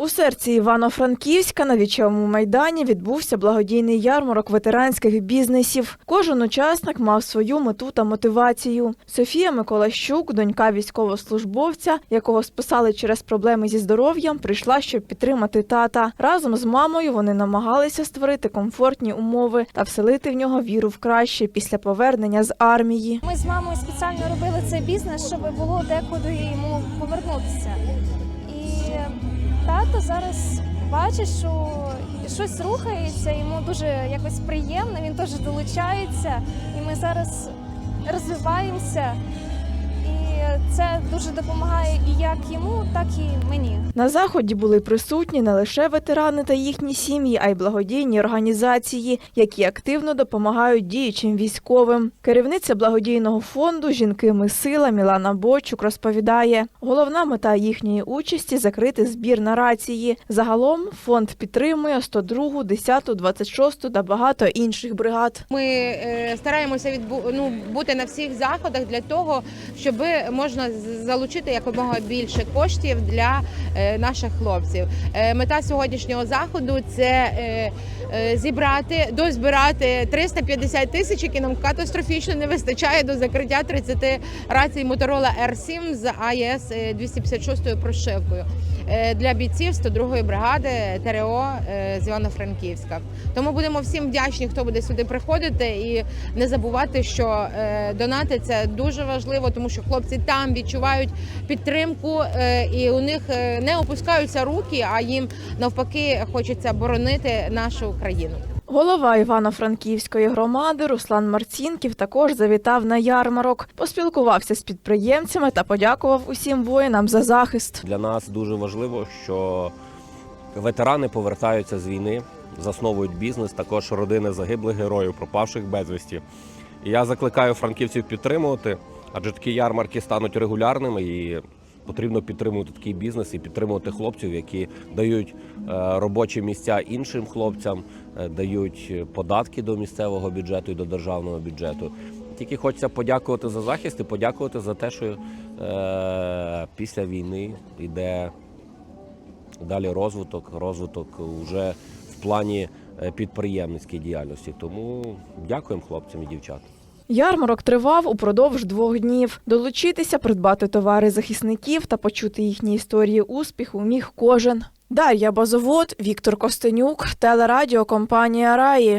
У серці Івано-Франківська на вічовому майдані відбувся благодійний ярмарок ветеранських бізнесів. Кожен учасник мав свою мету та мотивацію. Софія Миколащук, донька військовослужбовця, якого списали через проблеми зі здоров'ям, прийшла, щоб підтримати тата. Разом з мамою вони намагалися створити комфортні умови та вселити в нього віру в краще після повернення з армії. Ми з мамою спеціально робили цей бізнес, щоб було декуди йому повернутися. Тато зараз бачить, що щось рухається, йому дуже якось приємно, він теж долучається, і ми зараз розвиваємося. І це дуже допомагає і як йому, так і мені. На заході були присутні не лише ветерани та їхні сім'ї, а й благодійні організації, які активно допомагають діючим військовим. Керівниця благодійного фонду Жінки ми сила Мілана Бочук розповідає, головна мета їхньої участі закрити збір на рації. Загалом фонд підтримує 102, 10, 26 та багато інших бригад. Ми е, стараємося відбу... ну, бути на всіх заходах для того, щоб можна залучити якомога більше коштів для е, наших хлопців. Е, Мета сьогоднішнього заходу це е, зібрати, дозбирати 350 тисяч, які нам катастрофічно не вистачає до закриття 30 рацій Motorola R7 з АЄС 256 прошивкою для бійців 102-ї бригади ТРО е, з Івано-Франківська. Тому будемо всім вдячні, хто буде сюди приходити, і не забувати, що е, донати це дуже важливо, тому що хлопці там відчувають підтримку, е, і у них е, не опускаються руки, а їм навпаки хочеться боронити нашу країну. Голова Івано-Франківської громади Руслан Марцінків також завітав на ярмарок, поспілкувався з підприємцями та подякував усім воїнам за захист. Для нас дуже важливо, що ветерани повертаються з війни, засновують бізнес, також родини загиблих героїв, пропавших безвісті. І я закликаю франківців підтримувати, адже такі ярмарки стануть регулярними і потрібно підтримувати такий бізнес і підтримувати хлопців, які дають е, робочі місця іншим хлопцям, е, дають податки до місцевого бюджету і до державного бюджету. Тільки хочеться подякувати за захист і подякувати за те, що е, після війни йде далі розвиток, розвиток вже в плані е, підприємницької діяльності. Тому дякуємо хлопцям і дівчатам. Ярмарок тривав упродовж двох днів. Долучитися, придбати товари захисників та почути їхні історії успіху міг кожен. Дар'я Базовод, Віктор Костенюк, телерадіокомпанія Раї.